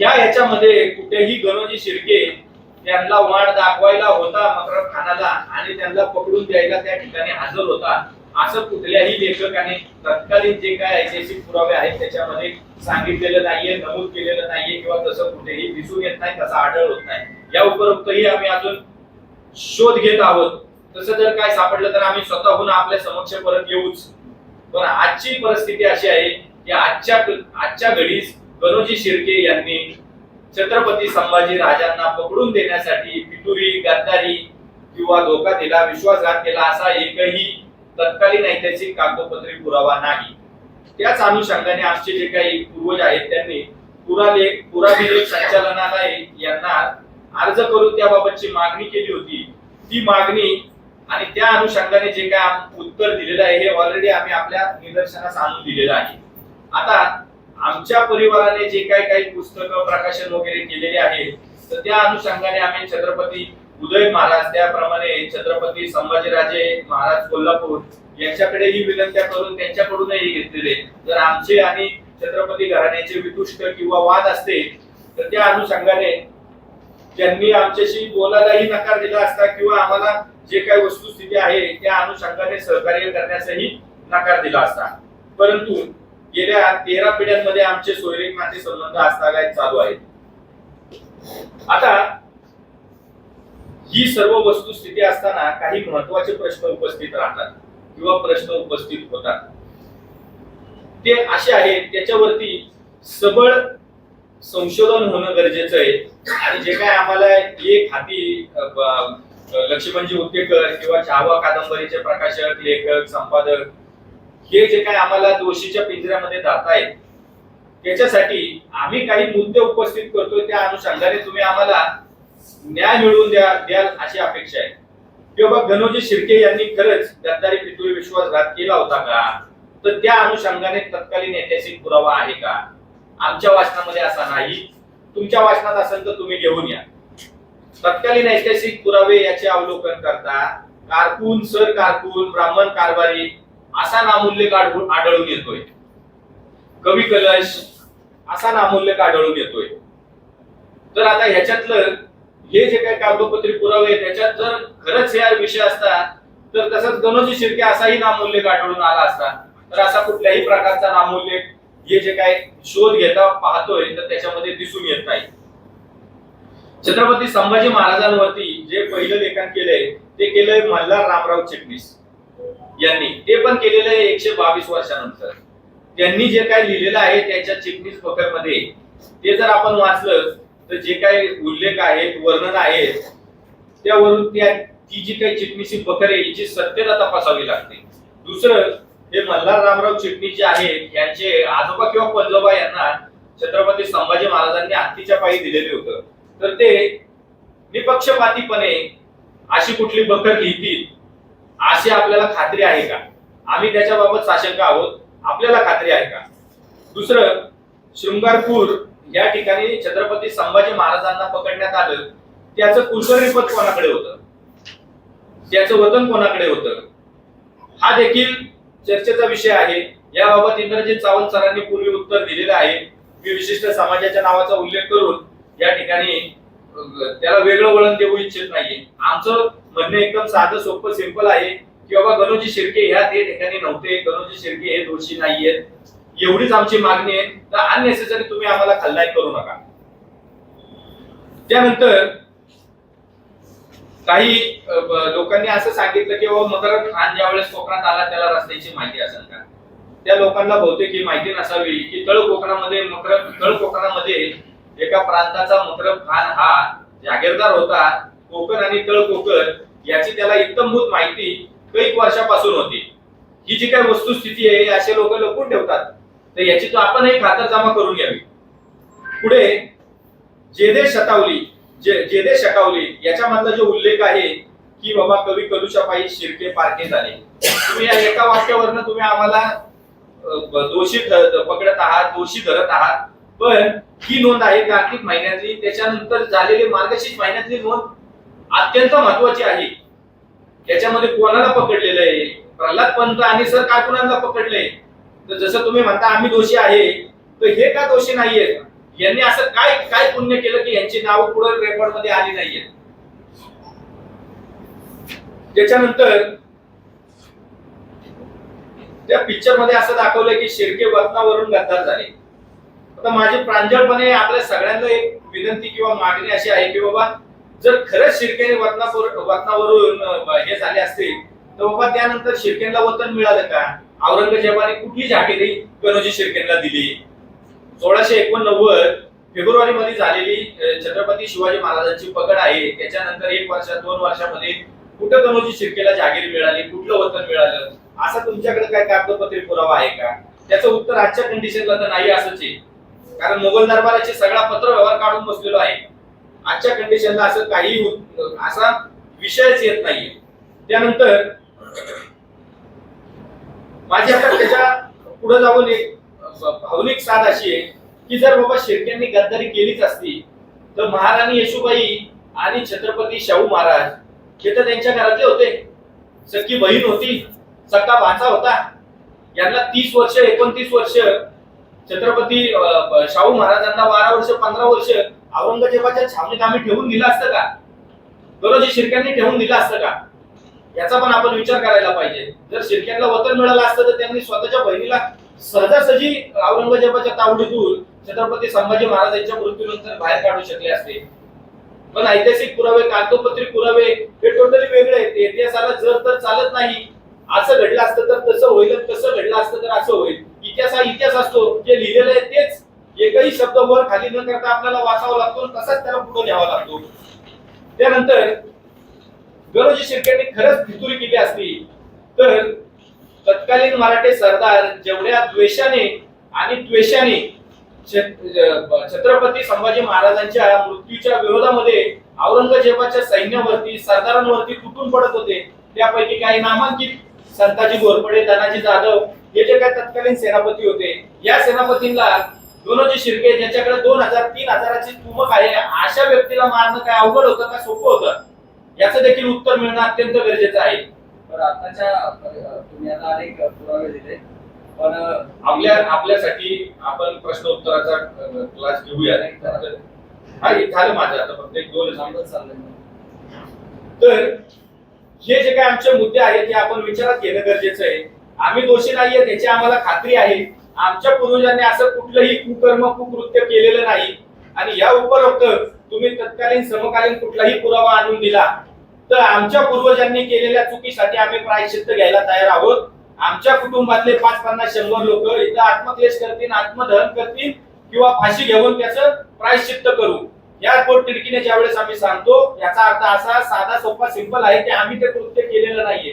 या ह्याच्यामध्ये कुठेही गणोजी शिर्के त्यांना वाढ दाखवायला होता मकरब खानाला आणि त्यांना पकडून द्यायला त्या ठिकाणी हजर होता. असं कुठल्याही लेखकाने तत्कालीन जे काय ऐतिहासिक पुरावे आहेत त्याच्यामध्ये सांगितलेलं नाहीये नमूद केलेलं नाहीये किंवा तसं कुठेही दिसून येत नाही तसा आढळ होत नाही. या उपरोक्तही आम्ही अजून शोध घेत आहोत. तसं जर काय सापडलं तर आम्ही स्वतःहून आपल्या समक्ष परत येऊच. पण आजची परिस्थिती अशी आहे की आजच्या आजच्या घडीस गणोजी शिर्के यांनी छत्रपती संभाजी राजांना पकडून देण्यासाठी पितुरी गद्दारी किंवा धोका दिला विश्वासघात केला असा एकही तत्कालीन ऐतिहासिक कागदोपत्री पुरावा नाही. त्याच अनुषंगाने आजचे जे काही पूर्वज आहेत त्यांनी पुरालेख पुराभिलेख संचालनालय यांना अर्ज करून त्याबाबतची मागणी केली होती. ती मागणी आणि त्या अनुषंगाने जे काय उत्तर दिलेलं आहे हे ऑलरेडी आम्ही आपल्या निदर्शनास आणून दिलेलं आहे. आता आमच्या परिवाराने जे काही काही पुस्तकं प्रकाशन वगैरे केलेले आहे तर त्या अनुषंगाने आम्ही छत्रपती उदय महाराज त्याप्रमाणे छत्रपती संभाजीराजे महाराज कोल्हापूर यांच्याकडे ही विनंत्या करून त्यांच्याकडूनही घेतलेले. जर आमचे आणि छत्रपती घराण्याचे वितुष्ट किंवा वाद असते तर त्या अनुषंगाने त्यांनी आमच्याशी बोलायलाही नकार दिला असता किंवा आम्हाला जे काही वस्तुस्थिती आहे त्या अनुषंगाने सहकार्य करण्यासही नकार दिला असता. परंतु गेल्या तेरा पिढ्यांमध्ये आमचे सोयरीक नाते संबंध आजतागायत चालू आहेत. आता ही सर्व वस्तुस्थिती असताना काही महत्त्वाचे प्रश्न उपस्थित राहतात किंवा प्रश्न उपस्थित होतात. ते असे आहेत त्याच्यावरती सबळ संशोधन होणं गरजेचं आहे. आणि जे काय आम्हाला एक हाती लक्ष्मणजी उद्देकर किंवा छावा कादंबरीचे प्रकाशक लेखक संपादक हे जे काय आम्हाला दोषीच्या पिंजऱ्यामध्ये धरतायत त्याच्यासाठी आम्ही काही मुद्दे उपस्थित करतोय त्या अनुषंगाने तुम्ही आम्हाला न्याय मिळवून द्या द्याल अशी अपेक्षा आहे. किंवा गणोजी शिर्के यांनी खरंच गद्दारी पितुळी विश्वासघात केला होता का? तर त्या अनुषंगाने तत्कालीन ऐतिहासिक पुरावा आहे का? आमच्या वाचनामध्ये असा नाही. तुमच्या वाचनात असेल तर तुम्ही घेऊन या. तत्कालीन ऐतिहासिक पुरावे याचे अवलोकन करता. कारकून सर कारकून ब्राह्मण कारभारी असा नामूल्य आढळून आढळून येतोय. कवी कलश असा नामूल्य आढळून येतोय. तर आता ह्याच्यातलं हे जे काही कागदोपत्री पुरावे त्याच्यात जर खरंच हे विषय असता तर तसंच गणोजी शिर्के असाही नामूल्य आढळून आला असता. तर असा कुठल्याही प्रकारचा नामूल्य हे जे काय शोध घेता पाहतोय तर त्याच्यामध्ये दिसून येत नाही. छत्रपती संभाजी महाराजांवरती जे पहिलं लेखन केलंय ते केलंय मल्हार रामराव चिटणीस. यांनी. ते पण केलेलं आहे एकशे बावीस वर्षानंतर. त्यांनी जे काय लिहिलेलं आहे त्याच्या चिटणीस बकरमध्ये ते जर आपण वाचलं तर जे काही उल्लेख आहेत वर्णन आहेत त्यावरून त्या ती जी काही चिटणीसी बकर आहे हिची सत्यता तपासावी लागते. दुसरं हे मल्हार रामराव चिटणीस जे आहेत यांचे आजोबा किंवा पल्लोबा यांना छत्रपती संभाजी महाराजांनी हत्तीच्या पायी दिलेले होतं. तर ते निपक्षपातीपणे अशी कुठली बकर लिहितील अशी आपल्याला खात्री आहे का? आम्ही त्याच्याबाबत साशंक आहोत. आपल्याला खात्री आहे का? दुसरं शृंगारपूर या ठिकाणी छत्रपती संभाजी महाराजांना पकडण्यात आलं. त्याचं कुलकर्णीपद कोणाकडे होतं? त्याचं वतन कोणाकडे होतं? हा देखील चर्चेचा विषय आहे. याबाबत इंद्रजित सावंत सरांनी पूर्वी उत्तर दिलेलं आहे. मी विशिष्ट समाजाच्या नावाचा उल्लेख करून या ठिकाणी त्याला वेगळं वळण देऊ इच्छित नाहीये. आमचं म्हणणं एकदम साधं सोपं सिंपल आहे की बाबा गणोजी शिर्के ह्या ते ठिकाणी नव्हते. गणोजी शिर्के हे दोषी नाहीयेत. एवढीच आमची मागणी आहे. तर अननेसेसरी तुम्ही आम्हाला खल्लाय करू नका. त्यानंतर काही लोकांनी असं सांगितलं की बाबा मकर खान ज्या वेळेस कोकणात आला त्याला रस्त्याची माहिती असेल का? त्या लोकांना बहुतेक ही माहिती नसावी की तळ कोकणामध्ये मकर तळ कोकणामध्ये एका प्रांताचा मकरब खान हा जागीरदार होता. कोकण आणि तळ कोकण याची त्याला इत्तमभूत माहिती कैक वर्षापासून होती. ही जी काही वस्तुस्थिती आहे असे लोक लपून ठेवतात. तर याची तो आपणही खातरजमा करून घ्यावी. पुढे जेदे शतावली जे जेदे शकावली याच्यामधला जो उल्लेख आहे की बाबा कवी कलुशापायी शिर्के पारखे झाले. तुम्ही या एका वाक्यावरनं तुम्ही आम्हाला दोषी पकडत आहात दोषी धरत आहात. पण ही नोंद आहे कार्तिक महिन्यातली त्याच्यानंतर झालेली मार्गशीर्ष महिन्यातली नोंद अत्यंत महत्वाची आहे. याच्यामध्ये कोणाला पकडलेलं आहे? प्रल्हाद पंत आणि सर कारकुनांना पकडले? तर जसं तुम्ही म्हणता आम्ही दोषी आहे. तर हे का दोषी नाहीये यांनी असं काय काय पुण्य केलं की यांची नाव पुढे रेकॉर्डमध्ये आली नाहीये? त्याच्यानंतर त्या पिक्चरमध्ये असं दाखवलंय की शिर्के वतनावरून गद्दार झाले. आता माझी प्रांजळपणे आपल्या सगळ्यांना एक विनंती किंवा मागणी अशी आहे की बाबा जर खरंच शिर्केने वतनापूर वतनावरून हे झाले असतील तर बाबा त्यानंतर शिर्केनला वतन मिळालं का? औरंगजेबाने कुठली जागिरी कनोजी शिर्केनला दिली? सोळाशे एकोणनव्वद फेब्रुवारी मध्ये झालेली छत्रपती शिवाजी महाराजांची पकड आहे. त्याच्यानंतर एक वर्षात दोन वर्षामध्ये कुठं कनोजी शिर्केला जागीर मिळाली? कुठलं वतन मिळालं? असा तुमच्याकडे काय कागदपत्रे पुरावा आहे का? त्याचं उत्तर आजच्या कंडिशनला तर नाही असंच आहे. कारण मोगल दरबाराचे सगळा पत्र व्यवहार काढून बसलेलो आहे. आजच्या कंडिशनला असं काही असा विषयच येत नाहीये. त्यानंतर माझी आता त्याच्या पुढे जाऊन एक भावनिक साथ अशी आहे की जर बाबा शिर्क्यांनी गद्दारी केलीच असती तर महाराणी येशूबाई आणि छत्रपती शाहू महाराज हे तर त्यांच्या घरातले होते. सख्खी बहीण होती सक्का भाचा होता. यांना तीस वर्ष एकोणतीस वर्ष छत्रपती शाहू महाराजांना बारा वर्ष पंधरा वर्ष औरंगजेबाच्या छावणीत आम्ही ठेवून दिलं असतं का? दरोजी शिर्क्यांनी ठेवून दिलं असतं का? याचा पण आपण विचार करायला पाहिजे. जर शिर्क्यांना वतन मिळालं असतं तर त्यांनी स्वतःच्या बहिणीला सहजासहजी औरंगजेबाच्या तावडीतून छत्रपती संभाजी महाराजांच्या मृत्यूनंतर बाहेर काढू शकले असते. पण ऐतिहासिक पुरावे कागदोपत्री पुरावे हे टोटली वेगळे आहेत. इतिहासाला जर तर चालत नाही असं घडलं असतं तर तसं होईल तसं घडलं असतं तर असं होईल. इतिहास हा इतिहास असतो. जे लिहिलेलं आहे तेच. एकही शब्द वर खाली न करता आपल्याला वाचावा लागतो तसाच त्याला पुढे न्यावा लागतो. त्यानंतर गरोजी शिर्केने खरंच फितुरी केली असती तर तत्कालीन मराठे सरदार जेवढ्या द्वेषाने आणि द्वेषाने छत्रपती संभाजी महाराजांच्या मृत्यूच्या विरोधामध्ये औरंगजेबाच्या सैन्यावरती सरदारांवरती तुटून पडत होते त्यापैकी काही नामांकित संताजी घोरपडे धनाजी जाधव हे जे काही तत्कालीन सेनापती होते या सेनापतींना दोनोजी शिर्के ज्याच्याकडे दोन हजार तीन हजाराची तुमक आहे अशा व्यक्तीला मारणं काय अवघड होतं का सोपं होतं? याचं देखील उत्तर मिळणं अत्यंत गरजेचं आहे. तर आताच्या तुम्ही आता अनेक पुरावे दिले. पण आपल्या आपल्यासाठी आपण प्रश्न उत्तराचा क्लास घेऊया. हा हे झालं माझं आता फक्त एक दोन तर हे जे काही आमचे मुद्दे आहेत ते आपण विचारात घेणं गरजेचं आहे. आम्ही दोषी नाहीये त्याची आम्हाला खात्री आहे. आमच्या पूर्वजांनी असं कुठलंही कुकर्म कुकृत्य केलेलं नाही. आणि या उपरोक्त तुम्ही तत्कालीन समकालीन कुठलाही पुरावा आणून दिला तर आमच्या पूर्वजांनी केलेल्या चुकीसाठी आम्ही प्रायश्चित्त घ्यायला तयार आहोत. आमच्या कुटुंबातले पाच पन्नास शंभर लोक इथं आत्मक्लेश करतील आत्मदहन करतील किंवा फाशी घेऊन त्याचं प्रायश्चित्त करू. या पोट तिडकीने ज्यावेळेस आम्ही सांगतो याचा अर्थ असा साधा सोपा सिंपल आहे की आम्ही ते कृत्य केलेलं नाहीये.